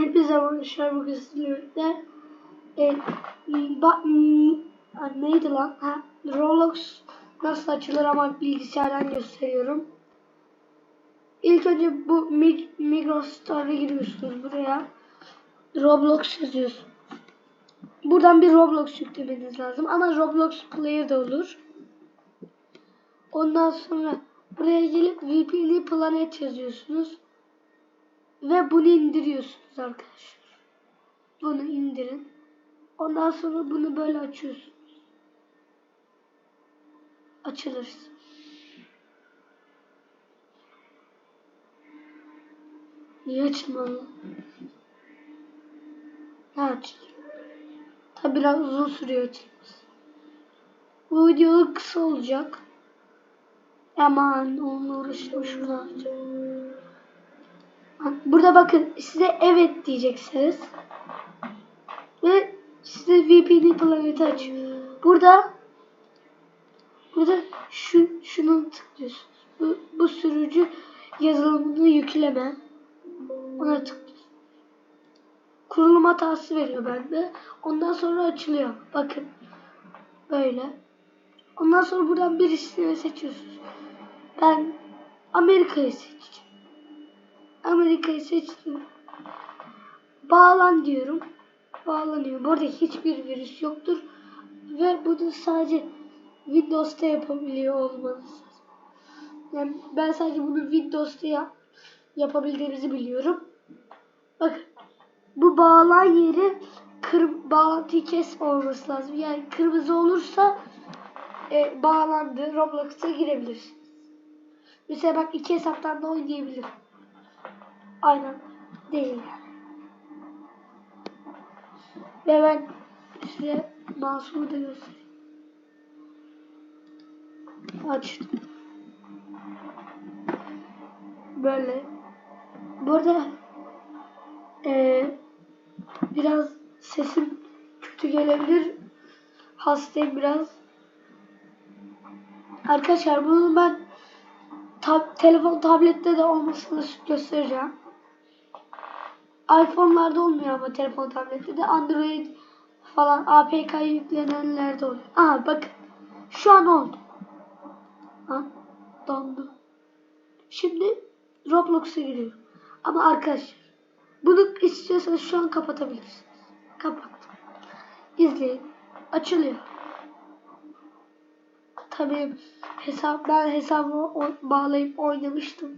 Hepinize arkadaşlar bugün sizinle birlikte neydi lan? Ha, Roblox nasıl açılır ama bilgisayardan gösteriyorum. İlk önce bu Mig Migros Store'a giriyorsunuz buraya. Roblox yazıyorsunuz. Buradan bir Roblox yüklemeniz lazım ama Roblox Player da olur. Ondan sonra buraya gelip VPN Planet yazıyorsunuz. Ve bunu indiriyorsunuz arkadaşlar. Bunu indirin. Ondan sonra bunu böyle açıyorsunuz. Açılır. Niye açılmalı? Ne açılıyor? Tabi biraz uzun sürüyor açılması. Bu video kısa olacak. Aman onunla uğraşıyorum şuradan açacağım. Burada bakın size evet diyeceksiniz. Ve size VPN planeti açıyor. Burada burada şu şunu tıklıyorsunuz. Bu, bu sürücü yazılımını yükleme. Ona tıklıyorsunuz. Kurulum hatası veriyor bende. Ondan sonra açılıyor. Bakın. Böyle. Ondan sonra buradan birisini seçiyorsunuz. Ben Amerika'yı seçeceğim. Amerika'yı seçtim. Bağlan diyorum. Bağlanıyor. Bu arada hiçbir virüs yoktur. Ve bunu sadece Windows'ta yapabiliyor olmanız lazım. Yani ben sadece bunu Windows'ta yap yapabildiğimizi biliyorum. Bakın. Bu bağlan yeri kır bağlantıyı kesme olması lazım. Yani kırmızı olursa e, bağlandı. Roblox'a girebilirsiniz. Mesela bak iki hesaptan da oynayabilirim. Aynen değil. Ve ben size mouse'umu da göstereyim. Açtım. Böyle. Burada ee, biraz sesim kötü gelebilir. Hastayım biraz. Arkadaşlar bunu ben tab telefon tablette de olmasını göstereceğim. iPhone'larda olmuyor ama telefon tablette de Android falan APK yüklenenlerde oluyor. Aha bakın. Şu an oldu. Ha, dondu. Şimdi Roblox'a giriyorum. Ama arkadaşlar bunu istiyorsanız şu an kapatabilirsiniz. Kapattım. İzleyin. Açılıyor. Tabii hesap ben hesabımı bağlayıp oynamıştım.